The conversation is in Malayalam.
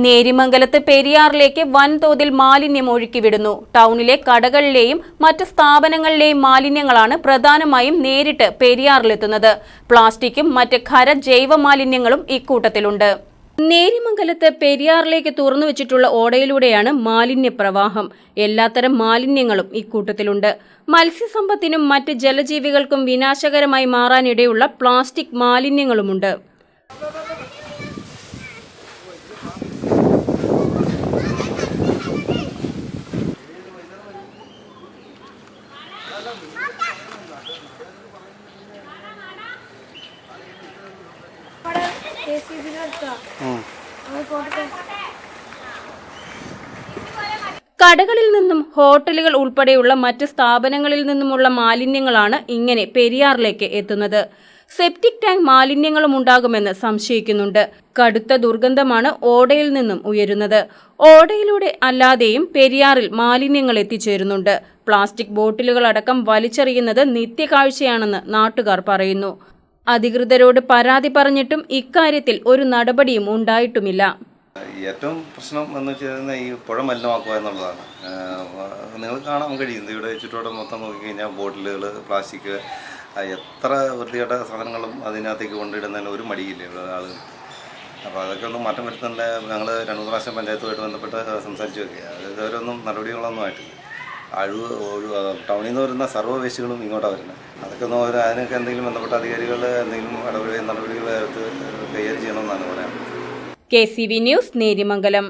നേരിമംഗലത്ത് പെരിയാറിലേക്ക് വൻതോതിൽ മാലിന്യം ഒഴുക്കിവിടുന്നു. ടൗണിലെ കടകളിലെയും മറ്റ് സ്ഥാപനങ്ങളിലെയും മാലിന്യങ്ങളാണ് പ്രധാനമായും നേരിട്ട് പെരിയാറിലെത്തുന്നത്. പ്ലാസ്റ്റിക്കും മറ്റ് ഖര ജൈവ മാലിന്യങ്ങളും ഇക്കൂട്ടത്തിലുണ്ട്. നേരിമംഗലത്ത് പെരിയാറിലേക്ക് തുറന്നു വെച്ചിട്ടുള്ള ഓടയിലൂടെയാണ് മാലിന്യ പ്രവാഹം എല്ലാത്തരം മാലിന്യങ്ങളും ഇക്കൂട്ടത്തിലുണ്ട്. മത്സ്യസമ്പത്തിനും മറ്റ് ജലജീവികൾക്കും വിനാശകരമായി മാറാനിടയുള്ള പ്ലാസ്റ്റിക് മാലിന്യങ്ങളുമുണ്ട് അവിടെ കെ സി ബി നിർത്തുക അത് കോട്ടയം കടകളിൽ നിന്നും ഹോട്ടലുകൾ ഉൾപ്പെടെയുള്ള മറ്റ് സ്ഥാപനങ്ങളിൽ നിന്നുമുള്ള മാലിന്യങ്ങളാണ് ഇങ്ങനെ പെരിയാറിലേക്ക് എത്തുന്നത്. സെപ്റ്റിക് ടാങ്ക് മാലിന്യങ്ങളും ഉണ്ടാകുമെന്ന് സംശയിക്കുന്നുണ്ട്. കടുത്ത ദുർഗന്ധമാണ് ഓടയിൽ നിന്നും ഉയരുന്നത്. ഓടയിലൂടെ അല്ലാതെയും പെരിയാറിൽ മാലിന്യങ്ങൾ എത്തിച്ചേരുന്നുണ്ട്. പ്ലാസ്റ്റിക് ബോട്ടിലുകളടക്കം വലിച്ചെറിയുന്നത് നിത്യകാഴ്ചയാണെന്ന് നാട്ടുകാർ പറയുന്നു. അധികൃതരോട് പരാതി പറഞ്ഞിട്ടും ഇക്കാര്യത്തിൽ ഒരു നടപടിയും ഉണ്ടായിട്ടുമില്ല. ഏറ്റവും പ്രശ്നം എന്ന് വെച്ച് കഴിഞ്ഞാൽ ഈ പുഴ മലിനമാക്കുക എന്നുള്ളതാണ്. നിങ്ങൾ കാണാൻ കഴിയും. ഇവിടെ ചുറ്റോടെ മൊത്തം നോക്കിക്കഴിഞ്ഞാൽ ബോട്ടിലുകൾ പ്ലാസ്റ്റിക് എത്ര വൃത്തികെട്ട സാധനങ്ങളും അതിനകത്തേക്ക് കൊണ്ടിടുന്നതിന് ഒരു മടിയില്ല ഇവിടെ ആളുകൾ അപ്പോൾ അതൊക്കെ ഒന്ന് മാറ്റം വരുത്തുന്നില്ല ഞങ്ങൾ രണ്ട് പ്രാവശ്യം പഞ്ചായത്തുമായിട്ട് ബന്ധപ്പെട്ട് സംസാരിച്ചു നോക്കി. അത് ഇതുവരെ നടപടികളൊന്നും ആയിട്ടില്ല. ഒരു ടൗണിൽ നിന്ന് വരുന്ന സർവ വേസ്റ്റുകളും ഇങ്ങോട്ടാണ് വരുന്നത് അതൊക്കെ ഒരു അതിനൊക്കെ എന്തെങ്കിലും ബന്ധപ്പെട്ട അധികാരികൾ എന്തെങ്കിലും ഇടപെടുകയും നടപടികൾ എടുത്ത് കൈകാര്യം ചെയ്യണമെന്നാണ് പറയാൻ. K C V news Nerimangalam